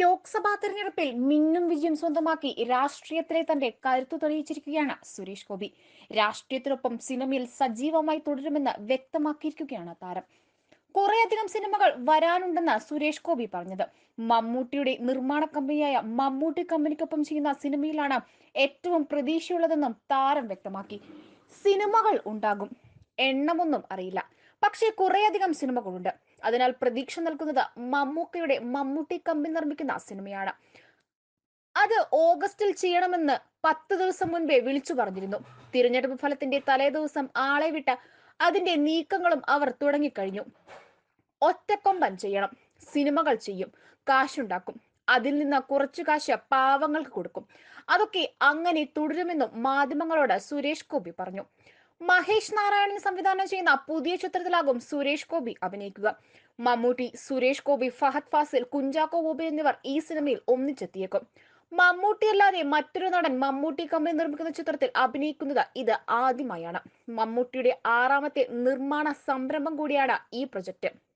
ലോക്സഭാ തെരഞ്ഞെടുപ്പിൽ മിന്നും വിജയം സ്വന്തമാക്കി രാഷ്ട്രീയത്തിലെ തന്റെ കരുത്തു തെളിയിച്ചിരിക്കുകയാണ് സുരേഷ് ഗോപി. രാഷ്ട്രീയത്തിനൊപ്പം സിനിമയിൽ സജീവമായി തുടരുമെന്ന് വ്യക്തമാക്കിയിരിക്കുകയാണ് താരം. കുറേയധികം സിനിമകൾ വരാനുണ്ടെന്ന് സുരേഷ് ഗോപി പറഞ്ഞത്. മമ്മൂട്ടിയുടെ നിർമ്മാണ കമ്പനിയായ മമ്മൂട്ടി കമ്പനിക്കൊപ്പം ചെയ്യുന്ന സിനിമയിലാണ് ഏറ്റവും പ്രതീക്ഷയുള്ളതെന്നും താരം വ്യക്തമാക്കി. സിനിമകൾ ഉണ്ടാകും. എണ്ണമൊന്നും അറിയില്ല. പക്ഷേ കുറേയധികം സിനിമകളുണ്ട്. അതിനാൽ പ്രതീക്ഷ നൽകുന്നത് മമ്മൂക്കയുടെ മമ്മൂട്ടി കമ്പി നിർമ്മിക്കുന്ന സിനിമയാണ്. അത് ഓഗസ്റ്റിൽ ചെയ്യണമെന്ന് പത്ത് ദിവസം മുൻപേ വിളിച്ചു പറഞ്ഞിരുന്നു. തിരഞ്ഞെടുപ്പ് ഫലത്തിന്റെ തലേദിവസം ആളെ വിട്ട് അതിന്റെ നീക്കങ്ങളും അവർ തുടങ്ങിക്കഴിഞ്ഞു. ഒറ്റക്കൊമ്പൻ ചെയ്യണം. സിനിമകൾ ചെയ്യും. കാശുണ്ടാക്കും. അതിൽ നിന്ന് കുറച്ചു കാശ് പാവങ്ങൾക്ക് കൊടുക്കും. അതൊക്കെ അങ്ങനെ തുടരുമെന്നും മാധ്യമങ്ങളോട് സുരേഷ് ഗോപി പറഞ്ഞു. മഹേഷ് നാരായണൻ സംവിധാനം ചെയ്യുന്ന പുതിയ ചിത്രത്തിലാകും സുരേഷ് ഗോപി അഭിനയിക്കുക. മമ്മൂട്ടി സുരേഷ് ഗോപി ഫഹദ് ഫാസിൽ കുഞ്ചാക്കോ ബോബി എന്നിവർ ഈ സിനിമയിൽ ഒന്നിച്ചെത്തിയേക്കും. മമ്മൂട്ടി അല്ലാതെ മറ്റൊരു നടൻ മമ്മൂട്ടി കമ്പനി നിർമ്മിക്കുന്ന ചിത്രത്തിൽ അഭിനയിക്കുന്നത് ഇത് ആദ്യമായാണ്. മമ്മൂട്ടിയുടെ ആറാമത്തെ നിർമ്മാണ സംരംഭം കൂടിയാണ് ഈ പ്രൊജക്ട്.